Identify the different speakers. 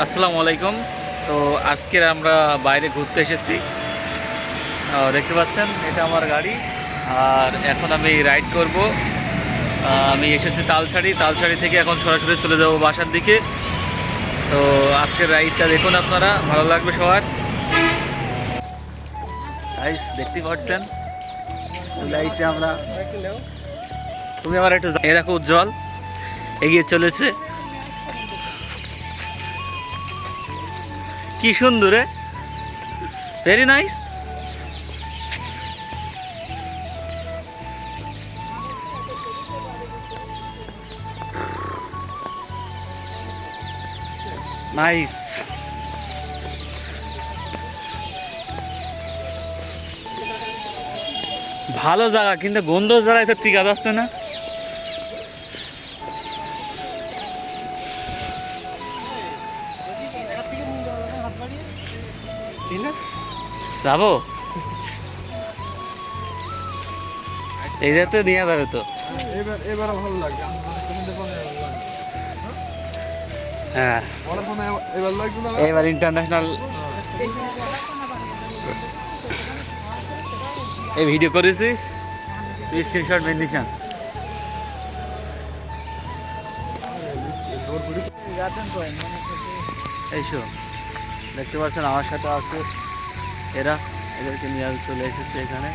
Speaker 1: আসসালামু আলাইকুম। তো আজকের আমরা বাইরে ঘুরতে এসেছি। দেখতে পাচ্ছেন, এটা আমার গাড়ি। আর এখন আমি রাইড করব। আমি এসেছি তালছাড়ি। তালছাড়ি থেকে এখন সরাসরি চলে যাব বাসার দিকে। তো আজকের রাইডটা দেখুন আপনারা, ভালো লাগবে সবার। গাইস দেখতে পাচ্ছেন? আমরা। তুমি আমার একটু এ রাখো উজ্জ্বল, এগিয়ে চলেছে। কি সুন্দর ভেরি নাইস নাইস ভালো জায়গা কিন্তু গন্ধ জায়গায় তো টিকা যাচ্ছে না? যাব? এই যাতে নিয়ে যাবে তো।
Speaker 2: এবার এবার ভালো।
Speaker 1: হ্যাঁ।
Speaker 2: এবার লাগবে
Speaker 1: এবার ইন্টারন্যাশনাল এই ভিডিও করেছি। স্ক্রিনশট মেন্ডিশন এইসো দেখতে পাচ্ছেন আমার সাথে আছে এরা। এদেরকে নিয়ে চলে এসেছে এখানে।